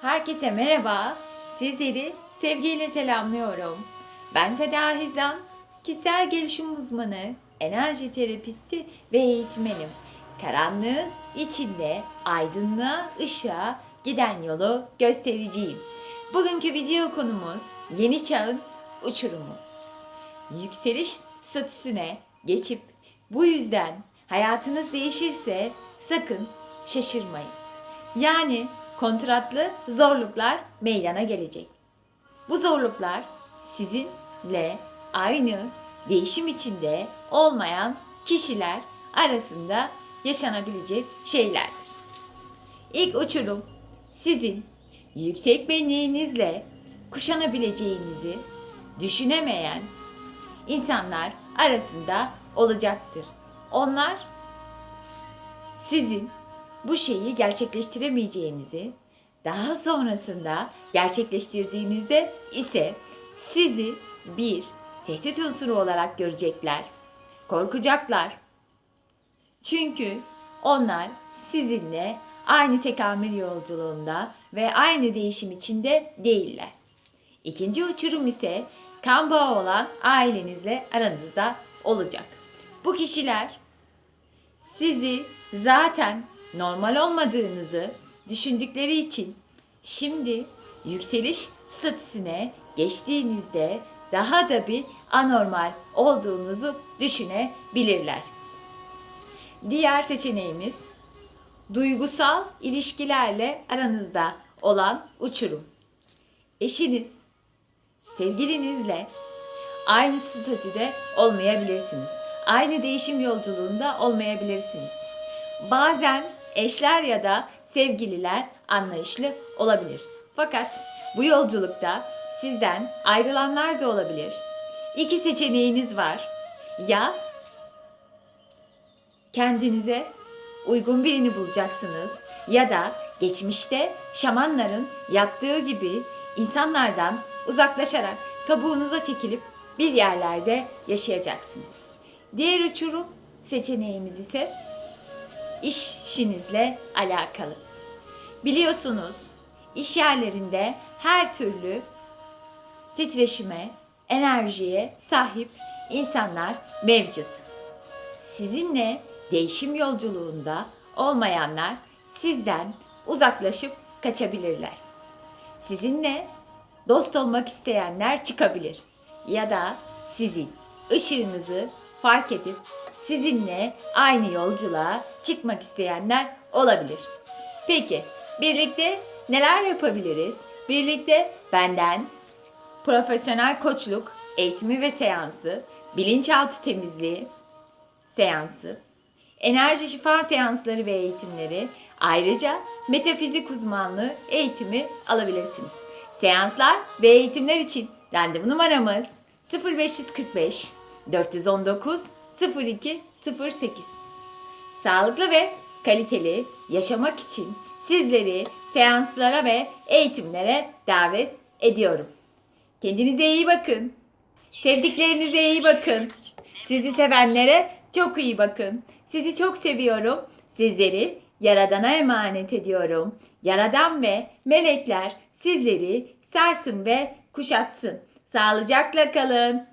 Herkese merhaba. Sizleri sevgiyle selamlıyorum. Ben Seda Hizan, kişisel gelişim uzmanı, enerji terapisti ve eğitmenim. Karanlığın içinde aydınlığa, ışığa giden yolu göstericiyim. Bugünkü video konumuz yeni çağın uçurumu. Yükseliş statüsüne geçip bu yüzden hayatınız değişirse sakın şaşırmayın. Yani kontratlı zorluklar meydana gelecek. Bu zorluklar sizinle aynı değişim içinde olmayan kişiler arasında yaşanabilecek şeylerdir. İlk uçurum sizin yüksek benliğinizle kuşanabileceğinizi düşünemeyen insanlar arasında olacaktır. Onlar sizin bu şeyi gerçekleştiremeyeceğinizi, daha sonrasında gerçekleştirdiğinizde ise sizi bir tehdit unsuru olarak görecekler. Korkacaklar. Çünkü onlar sizinle aynı tekamül yolculuğunda ve aynı değişim içinde değiller. İkinci uçurum ise kan bağı olan ailenizle aranızda olacak. Bu kişiler sizi zaten normal olmadığınızı düşündükleri için şimdi yükseliş statüsüne geçtiğinizde daha da bir anormal olduğunuzu düşünebilirler. Diğer seçeneğimiz duygusal ilişkilerle aranızda olan uçurum. Eşiniz, sevgilinizle aynı statüde olmayabilirsiniz. Aynı değişim yolculuğunda olmayabilirsiniz. Bazen eşler ya da sevgililer anlayışlı olabilir. Fakat bu yolculukta sizden ayrılanlar da olabilir. İki seçeneğiniz var. Ya kendinize uygun birini bulacaksınız ya da geçmişte şamanların yaptığı gibi insanlardan uzaklaşarak kabuğunuza çekilip bir yerlerde yaşayacaksınız. Diğer uçurum seçeneğimiz ise işinizle alakalı. Biliyorsunuz iş yerlerinde her türlü titreşime, enerjiye sahip insanlar mevcut. Sizinle değişim yolculuğunda olmayanlar sizden uzaklaşıp kaçabilirler. Sizinle dost olmak isteyenler çıkabilir ya da sizin ışığınızı fark edip sizinle aynı yolculuğa çıkmak isteyenler olabilir. Peki, birlikte neler yapabiliriz? Birlikte benden profesyonel koçluk, eğitimi ve seansı, bilinçaltı temizliği seansı, enerji şifa seansları ve eğitimleri, ayrıca metafizik uzmanlığı eğitimi alabilirsiniz. Seanslar ve eğitimler için randevu numaramız 0545 419 0208. Sağlıklı ve kaliteli yaşamak için sizleri seanslara ve eğitimlere davet ediyorum. Kendinize iyi bakın. Sevdiklerinize iyi bakın. Sizi sevenlere çok iyi bakın. Sizi çok seviyorum. Sizleri Yaradan'a emanet ediyorum. Yaradan ve melekler sizleri sarsın ve kuşatsın. Sağlıcakla kalın.